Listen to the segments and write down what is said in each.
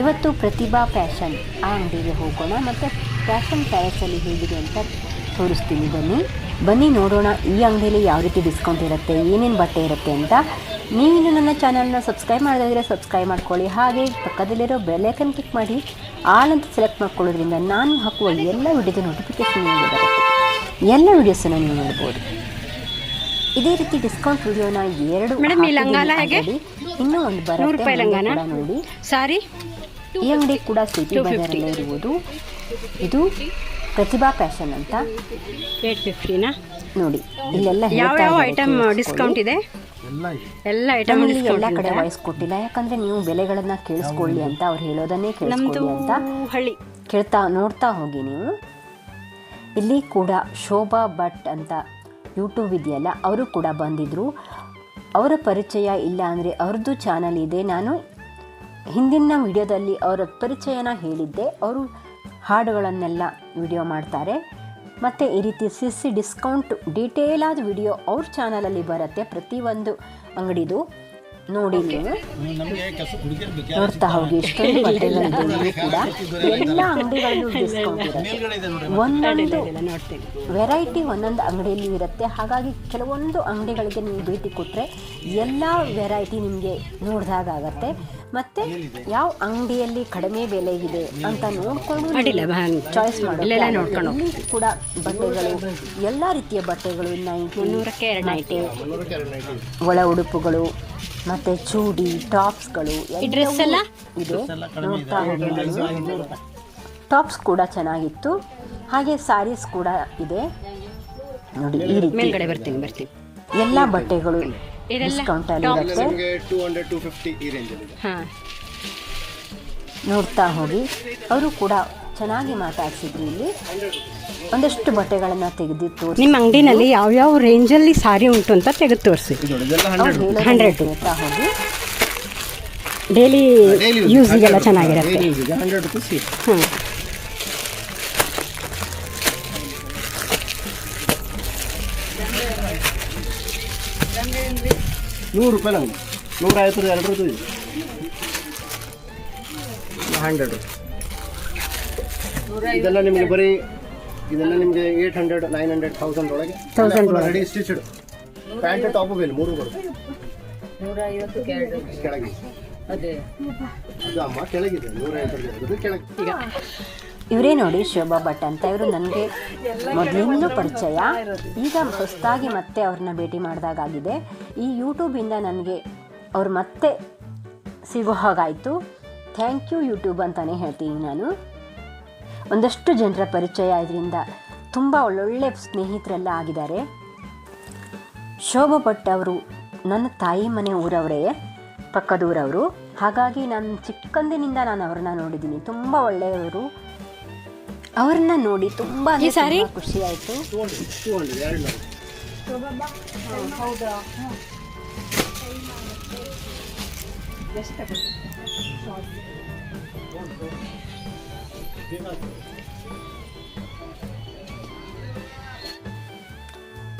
ಇವತ್ತು ಪ್ರತಿಭಾ ಫ್ಯಾಷನ್ ಆ ಅಂಗಡಿಗೆ ಹೋಗೋಣ ಮತ್ತು ಫ್ಯಾಷನ್ ಪ್ಯಾಲೇಸಲ್ಲಿ ಹೇಗಿದೆ ಅಂತ ತೋರಿಸ್ತೀನಿ. ಬನ್ನಿ. ಬನ್ನಿ ನೋಡೋಣ ಈ ಅಂಗಡಿಯಲ್ಲಿ ಯಾವ ರೀತಿ ಡಿಸ್ಕೌಂಟ್ ಇರುತ್ತೆ ಏನೇನು ಬಟ್ಟೆ ಇರುತ್ತೆ ಅಂತ. ನೀವಿನ್ನು ನನ್ನ ಚಾನಲ್ನ ಸಬ್ಸ್ಕ್ರೈಬ್ ಮಾಡೋದಾದರೆ ಸಬ್ಸ್ಕ್ರೈಬ್ ಮಾಡ್ಕೊಳ್ಳಿ. ಹಾಗೆ ಪಕ್ಕದಲ್ಲಿರೋ ಬೆಲೆಕನ್ ಕ್ಲಿಕ್ ಮಾಡಿ ಆಲ್ ಅಂತ ಸೆಲೆಕ್ಟ್ ಮಾಡ್ಕೊಳ್ಳೋದ್ರಿಂದ ನಾನು ಹಾಕುವ ಎಲ್ಲ ವಿಡಿಯೋದ ನೋಟಿಫಿಕೇಶನ್ ನಿಮಗೆ ಬರುತ್ತೆ. ಎಲ್ಲ ವಿಡಿಯೋಸನ್ನು ನೀವು ನೋಡ್ಬೋದು. ಇದೇ ರೀತಿ ಡಿಸ್ಕೌಂಟ್ ವಿಡಿಯೋನ ಎರಡು ಮೇಡಮ್, ಈ ಹೇಗೆ? ಇನ್ನೂ ಒಂದು ಬರೋ ರೂಪಾಯಿ ಮುಂದೆ ಲಂಗಾನ? ನೋಡಿ. ಸಾರಿ ಈ ಅಂಗಡಿ ಕೂಡ ಸಿಟಿ 250. ಬಜಾರಲ್ಲೇ ಇರುವುದು ಇದು ಪ್ರತಿಭಾ ಫ್ಯಾಷನ್ ಅಂತ. ಏಟ್ ಫಿಫ್ಟಿನಾ ನೋಡಿ ಇಲ್ಲೆಲ್ಲ ಯಾವ ಯಾವ ಐಟಮ್ ಡಿಸ್ಕೌಂಟ್ ಇದೆ? ಎಲ್ಲ ಐಟಮ್ ಎಲ್ಲ ಕಡೆ ವಾಯ್ಸ್ ಕೊಟ್ಟಿಲ್ಲ. ಯಾಕಂದ್ರೆ ನೀವು ಬೆಲೆಗಳನ್ನ ಕೇಳಿಸ್ಕೊಳ್ಳಿ ಅಂತ ಅವ್ರು ಹೇಳೋದನ್ನೇ ಕೇಳಿಸ್ಕೊಳ್ಳಿ ಅಂತ ಹಳ್ಳಿ. ಕೇಳ್ತಾ ನೋಡ್ತಾ ಹೋಗಿ ನೀವು. ಇಲ್ಲಿ ಕೂಡ ಶೋಭಾ ಭಟ್ ಅಂತ ಯೂಟ್ಯೂಬ್ ಇದೆಯಲ್ಲ ಅವರು ಕೂಡ ಬಂದಿದ್ದರು ಅವರ ಪರಿಚಯ ಇಲ್ಲ ಅಂದರೆ ಅವ್ರದ್ದು ಚಾನಲ್ ಇದೆ. ನಾನು ಹಿಂದಿನ ವಿಡಿಯೋದಲ್ಲಿ ಅವರ ಪರಿಚಯನ ಹೇಳಿದ್ದೆ. ಅವರು ಹಾಡುಗಳನ್ನೆಲ್ಲ ವಿಡಿಯೋ ಮಾಡ್ತಾರೆ. ಮತ್ತು ಈ ರೀತಿ ಸಿ ಸಿ ಡಿಸ್ಕೌಂಟ್ ಡೀಟೇಲಾದ ವಿಡಿಯೋ ಅವ್ರ ಚಾನಲಲ್ಲಿ ಬರುತ್ತೆ. ಪ್ರತಿಯೊಂದು ಅಂಗಡಿದು. ನೋಡಿ ನೀವು ನೋಡ್ತಾ ಹೋಗಿ ಎಷ್ಟೊಂದು ಬಟ್ಟೆಗಳಿದೆ ಇಲ್ಲಿ ಕೂಡ. ಎಲ್ಲ ಅಂಗಡಿಗಳನ್ನು ಒಂದೊಂದು ವೆರೈಟಿ ಒಂದೊಂದು ಅಂಗಡಿಯಲ್ಲಿ ಇರುತ್ತೆ. ಹಾಗಾಗಿ ಕೆಲವೊಂದು ಅಂಗಡಿಗಳಿಗೆ ನೀವು ಭೇಟಿ ಕೊಟ್ಟರೆ ಎಲ್ಲ ವೆರೈಟಿ ನಿಮಗೆ ನೋಡಿದಾಗ ಆಗತ್ತೆ. ಮತ್ತೆ ಯಾವ ಅಂಗಡಿಯಲ್ಲಿ ಕಡಿಮೆ ಬೆಲೆ ಇದೆ ಅಂತ ನೋಡಿಕೊಂಡು. ಚಾಯ್ಸ್ ಮಾಡಿ ನೋಡ್ಕೊಂಡು ಕೂಡ ಬಟ್ಟೆಗಳು ಎಲ್ಲ ರೀತಿಯ ಬಟ್ಟೆಗಳು ನೈಟಿ ನೈಟಿ ಒಳ ಉಡುಪುಗಳು ಮತ್ತು ಚೂಡಿ ಟಾಪ್ಸ್ಗಳು ಗಳು ಡ್ರೆಸ್ ಎಲ್ಲ? ಇದೆ. ನೋಡ್ತಾ ಹೋಗಿ. ಟಾಪ್ಸ್ ಕೂಡ ಚೆನ್ನಾಗಿತ್ತು. ಹಾಗೆ ಸ್ಯಾರೀಸ್ ಕೂಡ ಇದೆ. ನೋಡಿ ಈ ರೀತಿ. ಮೇಲ್ಗಡೆ ಬರ್ತೀನಿ ಬರ್ತೀನಿ. ಎಲ್ಲ ಬಟ್ಟೆಗಳು ಇದೆಲ್ಲ ಡಿಸ್ಕೌಂಟ್ ಅಲ್ಲಿ ನೋಡ್ತಾ ಹೋಗಿ. ಅವರು ಕೂಡ ಚೆನ್ನಾಗಿ ಮಾತಾಡ್ಸಿದ್ರು ಇಲ್ಲಿ ಒಂದಷ್ಟು ಬಟ್ಟೆಗಳನ್ನು ತೆಗೆದಿತ್ತು ತೋರಿಸಿ. ನಿಮ್ಮ ಅಂಗಡಿನಲ್ಲಿ ಯಾವ್ಯಾವ ರೇಂಜಲ್ಲಿ ಸಾರಿ ಉಂಟು ಅಂತ ತೆಗೆದು ತೋರಿಸಿ. ಹಂಡ್ರೆಡ್ ಹೇಳೋದನ್ನ 100. ಕೇಳ್ತಾ ಹೋಗಿ. ಡೈಲಿ ಯೂಸಿಗೆಲ್ಲ ಚೆನ್ನಾಗಿರುತ್ತೆ. ಹಾಂ. ನೂರು ರೂಪಾಯಿ ನಂಗೆ ನೂರ ಐವತ್ತು ಎರಡು ಇದೆ. ಹಂಡ್ರೆಡ್ ಇದೆಲ್ಲ ನಿಮಗೆ ಬರೀ ಇದೆಲ್ಲ ನಿಮಗೆ eight hundred nine hundred thousand ಒಳಗೆ? Thousand. Ready stitched pant top bale ಮೂರು ಬರುತ್ತೆ. ಕೆಳಗೆ. ಅದು. ಅಮ್ಮ ಕೆಳಗಿದೆ ನೂರ ಐವತ್ತು ಕೆಳಗೆ. ಈಗ. ಇವರೇ ನೋಡಿ ಶೋಭಾ ಭಟ್ ಅಂತ ಇವರು ನನಗೆ ಮೊದಲಿಂದಲೂ ಪರಿಚಯ. ಈಗ ಹೊಸದಾಗಿ ಮತ್ತೆ ಅವ್ರನ್ನ ಭೇಟಿ ಮಾಡಿದಾಗಿದೆ ಈ ಯೂಟ್ಯೂಬಿಂದ ನನಗೆ ಅವ್ರು ಮತ್ತೆ ಸಿಗೋ ಹಾಗಾಯಿತು. ಥ್ಯಾಂಕ್ ಯು ಯೂಟ್ಯೂಬ್ ಅಂತಲೇ ಹೇಳ್ತೀನಿ ನಾನು. ಒಂದಷ್ಟು ಜನರ ಪರಿಚಯ ಇದರಿಂದ ತುಂಬ ಒಳ್ಳೊಳ್ಳೆ ಸ್ನೇಹಿತರೆಲ್ಲ ಆಗಿದ್ದಾರೆ. ಶೋಭಾ ಭಟ್ ಅವರು ನನ್ನ ತಾಯಿ ಮನೆ ಊರವರೇ ಪಕ್ಕದೂರವರು ಹಾಗಾಗಿ ನಾನು ಚಿಕ್ಕಂದಿನಿಂದ ನಾನು ಅವ್ರನ್ನ ನೋಡಿದ್ದೀನಿ. ತುಂಬ ಒಳ್ಳೆಯವರು. ಅವ್ರನ್ನ ನೋಡಿ ತುಂಬ? ಖುಷಿ ಆಯಿತು. ಟೂ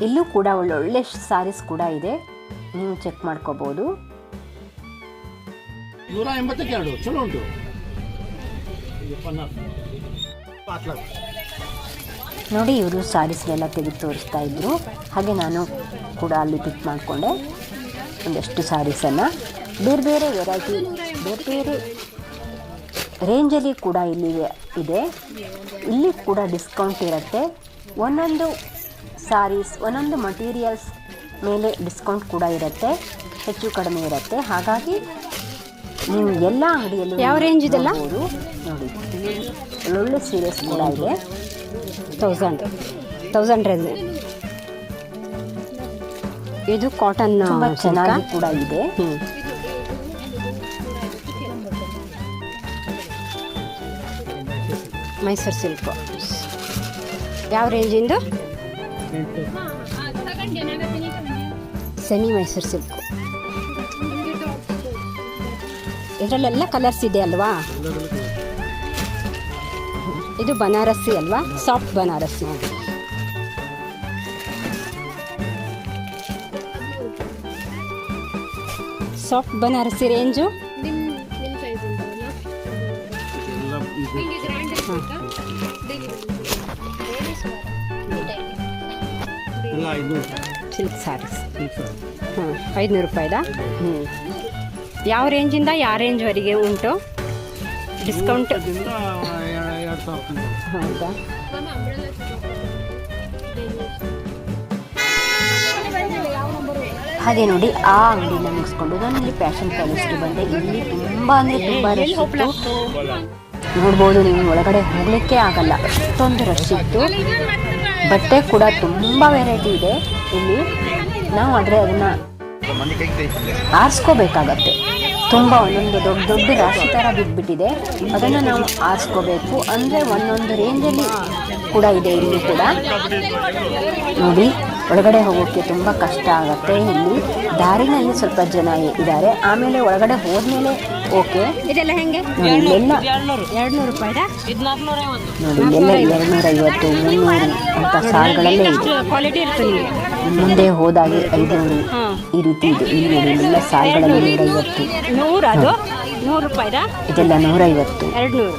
ಇಲ್ಲೂ ಕೂಡ ಒಳ್ಳೊಳ್ಳೆ ಸಾರೀಸ್ ಕೂಡ ಇದೆ. ನೀವು ಚೆಕ್ ಮಾಡ್ಕೋಬೋದು. ನೂರ ಚಲೋ ಉಂಟು. ನೋಡಿ ಇವರು ಸಾರೀಸ್ನೆಲ್ಲ ತೆಗೆದು ತೋರಿಸ್ತಾ ಇದ್ರು. ಹಾಗೆ ನಾನು ಕೂಡ ಅಲ್ಲಿ ಪಿಕ್ ಮಾಡಿಕೊಂಡೆ. ಒಂದಷ್ಟು ಸಾರೀಸನ್ನು. ಬೇರೆ ಬೇರೆ ವೆರೈಟಿ ಬೇರೆ ಬೇರೆ ರೇಂಜಲ್ಲಿ ಕೂಡ ಇಲ್ಲಿ ಇದೆ. ಇಲ್ಲಿ ಕೂಡ ಡಿಸ್ಕೌಂಟ್ ಇರುತ್ತೆ. ಒಂದೊಂದು ಸಾರೀಸ್ ಒಂದೊಂದು ಮಟೀರಿಯಲ್ಸ್ ಮೇಲೆ ಡಿಸ್ಕೌಂಟ್ ಕೂಡ ಇರುತ್ತೆ. ಹೆಚ್ಚು ಕಡಿಮೆ ಇರುತ್ತೆ. ಹಾಗಾಗಿ ನೀವು ಎಲ್ಲ ಅಂಗಡಿಯಲ್ಲೂ ಯಾವ ರೇಂಜ್ ಇದೆಲ್ಲ? ನೋಡಿ ಒಳ್ಳೊಳ್ಳೆ ಸೀರೆಸ್ ಕೂಡ ಇದೆ. ತೌಸಂಡ್ ತೌಸಂಡ್ ರೇಂಜ್ ಇದು ಕಾಟನ್ ಚೆನ್ನಾಗಿ ಕೂಡ ಇದೆ. ಮೈಸೂರು ಸಿಲ್ಕು. ಯಾವ ರೇಂಜಿಂದು ಸೆಮಿ ಮೈಸೂರು ಸಿಲ್ಕು. ಇದರಲ್ಲೆಲ್ಲ ಕಲರ್ಸ್ ಇದೆ ಅಲ್ವಾ? ಇದು ಬನಾರಸಿ ಅಲ್ವಾ? Soft Banarasi soft Banarasi range silk sarees ಹಾಂ ಐದುನೂರು ರೂಪಾಯಿದಾ? ಹ್ಞೂ ಯಾವ ರೇಂಜಿಂದ, ಯಾವ ರೇಂಜ್ವರೆಗೆ ಉಂಟು? ಡಿಸ್ಕೌಂಟ್. ಹೌದಾ? ಹಾಗೆ ನೋಡಿ, ಆ ಅಂಗಡಿನ ಮುಗಿಸ್ಕೊಂಡು ನಾನು ಇಲ್ಲಿ ಫ್ಯಾಷನ್ ಪ್ಯಾಲೇಸ್ಗೆ ಬಂದೆ. ಇಲ್ಲಿ ತುಂಬ ಅಂದರೆ ತುಂಬ ನೋಡ್ಬೋದು, ನೀವು ಒಳಗಡೆ ಹೋಗಲಿಕ್ಕೆ ಆಗಲ್ಲ. ಅಷ್ಟೊಂದು ರಶ್ ಇತ್ತು. ಬಟ್ಟೆ ಕೂಡ ತುಂಬ ವೆರೈಟಿ ಇದೆ. ಇಲ್ಲಿ ನಾವು ಆದರೆ ಅದನ್ನು ಆರಿಸ್ಕೋಬೇಕಾಗತ್ತೆ. ತುಂಬ ಒಂದೊಂದು ದೊಡ್ಡ ದೊಡ್ಡ ರಾಶಿ ಥರ ಬಿದ್ದುಬಿಟ್ಟಿದೆ ಅದನ್ನು ನಾವು ಆರಿಸ್ಕೋಬೇಕು. ಅಂದರೆ ಒಂದೊಂದು ರೇಂಜಲ್ಲಿ ಕೂಡ ಇದೆ ಇಲ್ಲಿ ಕೂಡ. ನೋಡಿ. ಒಳಗಡೆ ಹೋಗೋಕ್ಕೆ ತುಂಬ ಕಷ್ಟ ಆಗುತ್ತೆ. ಇಲ್ಲಿ ದಾರಿನಲ್ಲಿ ಸ್ವಲ್ಪ ಜನ ಇದ್ದಾರೆ. ಆಮೇಲೆ ಒಳಗಡೆ ಹೋದ್ಮೇಲೆ ಓಕೆ. ಇದೆಲ್ಲ ಹೆಂಗೆ? ನೋಡಿ ಇಲ್ಲೆಲ್ಲ ಎರಡು ನೂರು ರೂಪಾಯಿದಾ ನೋಡಿ ಇಲ್ಲೆಲ್ಲ ಎರಡುನೂರೈವತ್ತು ಮುನ್ನೂರು ಅಂತ ಸಾಲುಗಳಲ್ಲೇ ಕ್ವಾಲಿಟಿ ಇರ್ತದೆ ಮುಂದೆ ಹೋದಾಗೆ ಐದುನೂರು ಈ ರೀತಿ ಇದೆ. ಇಲ್ಲಿ ನೋಡಿ ಇಲ್ಲೆಲ್ಲ ಸಾಲುಗಳಲ್ಲಿ ನೂರೈವತ್ತು. ನೂರು ಅದು? ನೂರು ರೂಪಾಯಿದಾ ಇದೆಲ್ಲ ನೂರೈವತ್ತು. ಎರಡು ನೂರು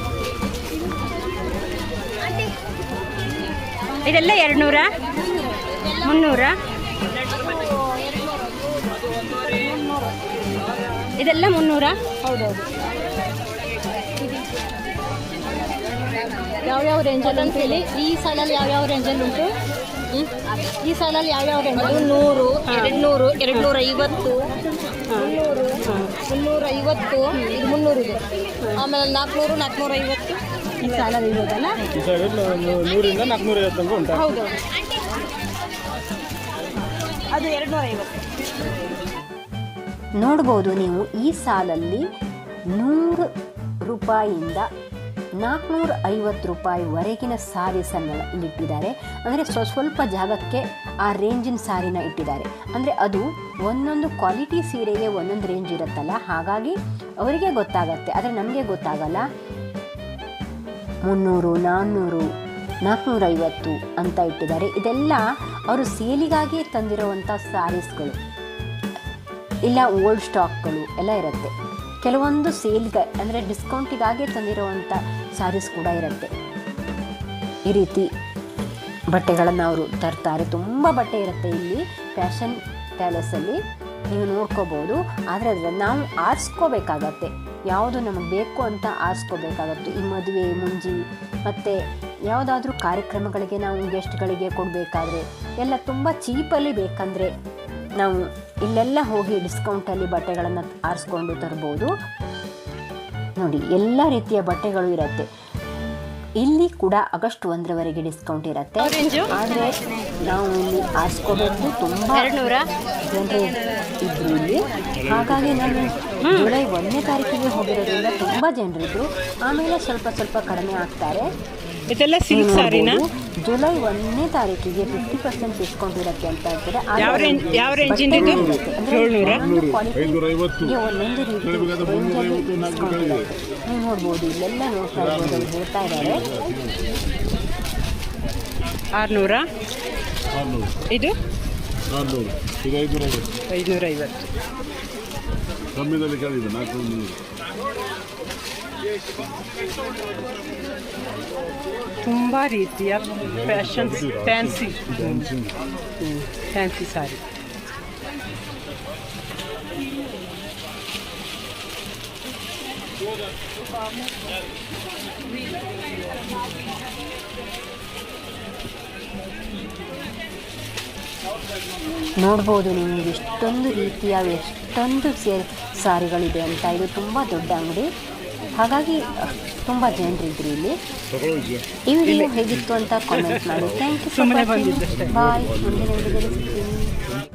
ಇದೆಲ್ಲ ಎರಡು ನೂರಾ ಮುನ್ನೂರಾ? ಇದೆಲ್ಲ ಮುನ್ನೂರ? ಹೌದೌದು ಯಾವ್ಯಾವ ರೇಂಜಲ್ಲಿ ಅಂತ ಹೇಳಿ ಈ ಸಾಲಲ್ಲಿ ಯಾವ್ಯಾವ ರೇಂಜಲ್ಲಿ ಉಂಟು? ಈ ಸಾಲಲ್ಲಿ ಯಾವ್ಯಾವ ರೇಂಜ್ ನೂರು ಎರಡು ನೂರು ಎರಡು ನೂರ ಐವತ್ತು. ಮುನ್ನೂರು ಮುನ್ನೂರ ಐವತ್ತು ಇದು ಮುನ್ನೂರು ಇದೆ. ಆಮೇಲೆ ನಾಲ್ಕುನೂರು ನಾಲ್ಕುನೂರ ಐವತ್ತು. ಈ ಸಾಲಲ್ಲಿ ಇರೋದಲ್ಲ? ನೂರಿಂದ ನಾಲ್ಕುನೂರ ಐವತ್ತು ತನಕ ಉಂಟು? ಹೌದು ಅದು ಎರಡು ಐವತ್ತು ನೋಡ್ಬೋದು ನೀವು ಈ ಸಾಲಲ್ಲಿ ನೂರು ರೂಪಾಯಿಯಿಂದ ನಾಲ್ಕುನೂರ ಐವತ್ತು ರೂಪಾಯಿವರೆಗಿನ ಸಾರೀಸನ್ನು ಇಲ್ಲಿಟ್ಟಿದ್ದಾರೆ. ಅಂದರೆ ಸ್ವ, ಸ್ವಲ್ಪ ಜಾಗಕ್ಕೆ ಆ ರೇಂಜಿನ ಸಾರಿನ ಇಟ್ಟಿದ್ದಾರೆ. ಅಂದರೆ ಅದು ಒಂದೊಂದು ಕ್ವಾಲಿಟಿ ಸೀರೆಗೆ ಒಂದೊಂದು ರೇಂಜ್ ಇರುತ್ತಲ್ಲ, ಹಾಗಾಗಿ ಅವರಿಗೆ ಗೊತ್ತಾಗತ್ತೆ. ಆದರೆ ನಮಗೆ ಗೊತ್ತಾಗಲ್ಲ. ಮುನ್ನೂರು, ನಾನ್ನೂರು ನಾಲ್ಕುನೂರೈವತ್ತು ಅಂತ ಇಟ್ಟಿದ್ದಾರೆ. ಇದೆಲ್ಲ ಅವರು ಸೇಲಿಗಾಗಿ ತಂದಿರುವಂಥ ಸ್ಯಾರೀಸ್ಗಳು ಇಲ್ಲ ಓಲ್ಡ್ ಸ್ಟಾಕ್ಗಳು ಎಲ್ಲ ಇರುತ್ತೆ. ಕೆಲವೊಂದು ಸೇಲ್ಗೆ ಅಂದರೆ ಡಿಸ್ಕೌಂಟಿಗಾಗಿ ತಂದಿರುವಂಥ ಸ್ಯಾರೀಸ್ ಕೂಡ ಇರುತ್ತೆ. ಈ ರೀತಿ ಬಟ್ಟೆಗಳನ್ನು ಅವರು ತರ್ತಾರೆ. ತುಂಬ ಬಟ್ಟೆ ಇರುತ್ತೆ ಇಲ್ಲಿ ಫ್ಯಾಷನ್ ಪ್ಯಾಲೇಸಲ್ಲಿ. ನೀವು ನೋಡ್ಕೋಬೋದು. ಆದರೆ ಅದರ ನಾವು ಆರಿಸ್ಕೋಬೇಕಾಗತ್ತೆ. ಯಾವುದು ನಮಗೆ ಬೇಕು ಅಂತ ಆರಿಸ್ಕೋಬೇಕಾಗತ್ತೆ. ಈ ಮದುವೆ, ಮುಂಜಿ, ಮತ್ತು ಯಾವುದಾದ್ರೂ ಕಾರ್ಯಕ್ರಮಗಳಿಗೆ ನಾವು ಗೆಸ್ಟ್ಗಳಿಗೆ ಕೊಡಬೇಕಾದ್ರೆ ಎಲ್ಲ ತುಂಬ ಚೀಪಲ್ಲಿ ಬೇಕಂದರೆ ನಾವು ಇಲ್ಲೆಲ್ಲ ಹೋಗಿ ಡಿಸ್ಕೌಂಟಲ್ಲಿ ಬಟ್ಟೆಗಳನ್ನು ಆರಿಸ್ಕೊಂಡು ತರ್ಬೋದು. ನೋಡಿ ಎಲ್ಲ ರೀತಿಯ ಬಟ್ಟೆಗಳು ಇರುತ್ತೆ. ಇಲ್ಲಿ ಕೂಡ ಆಗಸ್ಟ್ ಒಂದರವರೆಗೆ ಡಿಸ್ಕೌಂಟ್ ಇರುತ್ತೆ. ಆದರೆ ನಾವು ಇಲ್ಲಿ ಆರಿಸ್ಕೋಬೇಕು. ತುಂಬ? ಜನರು ಇದ್ರು ಇಲ್ಲಿ. ಹಾಗಾಗಿ ನಾನು ಜುಲೈ ಒಂದನೇ ತಾರೀಕಿಗೆ ಹೋಗಿರೋದ್ರಿಂದ ತುಂಬ ಜನರಿದ್ರು. ಆಮೇಲೆ ಸ್ವಲ್ಪ ಸ್ವಲ್ಪ ಕಡಿಮೆ ಆಗ್ತಾರೆ. ಇದೆಲ್ಲ ಸಿಲ್ಕ್ ಸಾರಿನಾ? ಜುಲೈ ಒಂದನೇ ತಾರೀಕಿಗೆ ಫಿಫ್ಟಿ ಪರ್ಸೆಂಟ್ ಡಿಸ್ಕೌಂಟ್ ಇರುತ್ತೆ ಅಂತ ಹೇಳ್ತಾರೆ. ಆದ್ರೆ ಯಾವ ರೇಂಜ್- ಯಾವ ರೇಂಜಿಂದ ಇದು? ಏಳ್ನೂರ? ಒಂದೊಂದು ರೀತಿ ನೀವು ನೋಡ್ಬೋದು ಇಲ್ಲೆಲ್ಲ ನೋಡ್ತಾ ಇರ್ಬೋದು ಹೇಳ್ತಾ ಇದ್ದಾರೆ. ಆರುನೂರಾ? ಇದು? ಐದುನೂರ ಐವತ್ತು. ಐದುನೂರ ಐವತ್ತು. ಕಮ್ಮಿದಲ್ಲಿ ಕೇಳಿದೆ ನಾಲ್ಕು ತುಂಬ ರೀತಿಯ ಫ್ಯಾಷನ್ ಫ್ಯಾನ್ಸಿ ಫ್ಯಾನ್ಸಿ ಸಾರಿ ನೋಡ್ಬೋದು ನಿಮ್ಗೆ ಎಷ್ಟೊಂದು ರೀತಿಯ, ಎಷ್ಟೊಂದು ಸೇ ಸಾರಿಗಳಿದೆ ಅಂತ. ಇದು ತುಂಬ ದೊಡ್ಡ ಅಂಗಡಿ. ಹಾಗಾಗಿ ತುಂಬ ಜನರಿದ್ರು ಇಲ್ಲಿ. ಈ ವಿಡಿಯೋ ಹೇಗಿತ್ತು ಅಂತ ಕಾಮೆಂಟ್ ಮಾಡಿ. Thank you so much. Bye ಮುಂದಿನ ವಿಡಿಯೋದಲ್ಲಿ ಸಿಗ್ತೀನಿ.